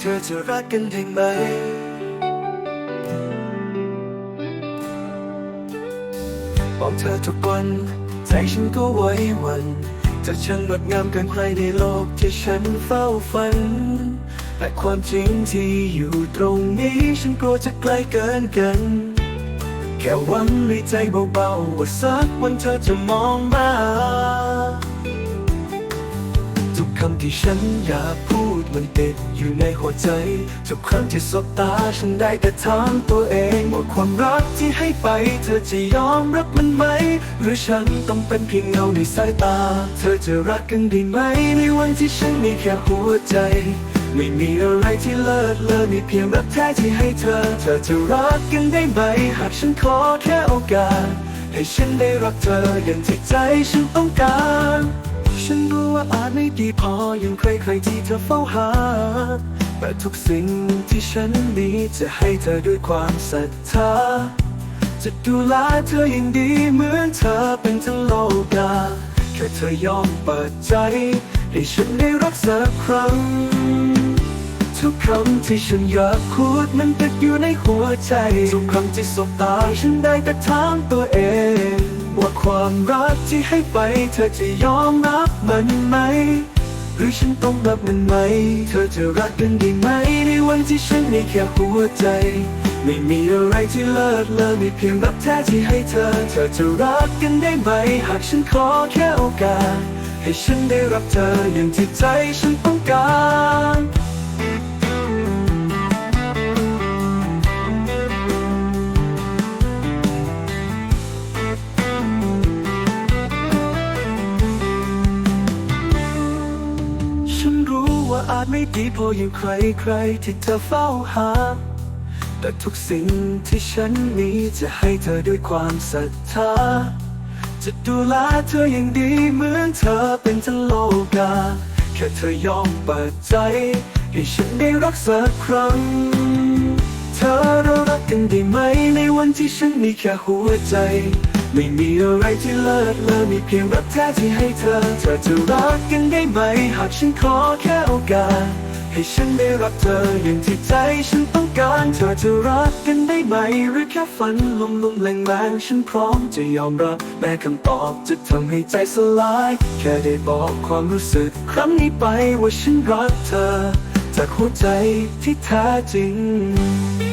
เธอจะรักกันได้ไหม บอกเธอทุกวัน ใจฉันก็ไหว้หวันจะช่างงดงามเกินใครในโลกที่ฉันเฝ้าฝัน แต่ความจริงที่อยู่ตรงนี้ฉันกลัวจะไกล้เกินกัน แค่หวังในใจเบาๆว่าสักวันเธอจะมองมา ทุกคำที่ฉันอยากพูด มันติดอยู่ในหัวใจ ทุกครั้งที่สบตาฉันได้แต่ถามตัวเองว่าความรักที่ให้ไป เธอจะยอมรับมันไหม หรือฉันต้องเป็นเพียงเงาในสายตา เธอจะรักกันได้ไหม ในวันที่ฉันมีแค่หัวใจ ไม่มีอะไรที่เลิศเลอมีเพียงรักแท้ที่ให้เธอ เธอจะรักกันได้ไหม หากฉันขอแค่โอกาส ให้ฉันได้รักเธออย่างที่ใจฉันต้องการ ฉันรู้ว่าอาจไม่ดีพอย่างใครๆที่เธอเฝ้าหา แต่ทุกสิ่งที่ฉันมีจะให้เธอด้วยความศรัทธา จะดูแลเธออย่างดีเหมือนเธอเป็นทั้งโลกา แค่เธอยอมเปิดใจ ให้ฉันได้รักสักครั้ง ทุกคำที่ฉันอยากพูดมันติดอยู่ในหัวใจ ทุกครั้งที่สบตาฉันได้แต่ถามตัวเอง ความรักที่ให้ไป เธอจะยอมรับมันไหม หรือฉันต้องรับมันไหม เธอจะรักกันด้ไหม ในวันที่ฉันมีแค่หัวใจ ไม่มีอะไรที่เลิศเลอมีเพียงรักแท้ที่ให้เธอ เธอจะรักกันได้ไหม หากฉันขอแค่โอกาส ให้ฉันได้รับเธออย่างที่ใจฉันต้องการ ฉันรู้ว่าอาจไม่ดีพออย่างใครใครที่เธอเฝ้าหา แต่ทุกสิ่งที่ฉันมีจะให้เธอด้วยความศรัทธา จะดูแลเธออย่างดีเหมือนเธอเป็นทั้งโลกา แค่เธอยอมเปิดใจ ให้ฉันได้รักสักครั้ง เธอรารั กันได้ไหมในวันที่ฉันมีแค่หัวใจ ไม่มีอะไรที่เลิศเลอมีเพียงรักแท้ที่ให้เธอ เธอจะรักกันได้ไหม หากฉันขอแค่โอกาส ให้ฉันได้รักเธออย่างที่ใจฉันต้องการ เธอจะรักกันได้ไหม หรือแค่ฝันลมลมแรงแรงฉันพร้อมจะยอมรับ แม้คำตอบจะทำให้ใจสลาย แค่ได้บอกความรู้สึก ครั้งนี้ไปว่าฉันรักเธอ จากหัวใจที่แท้จริง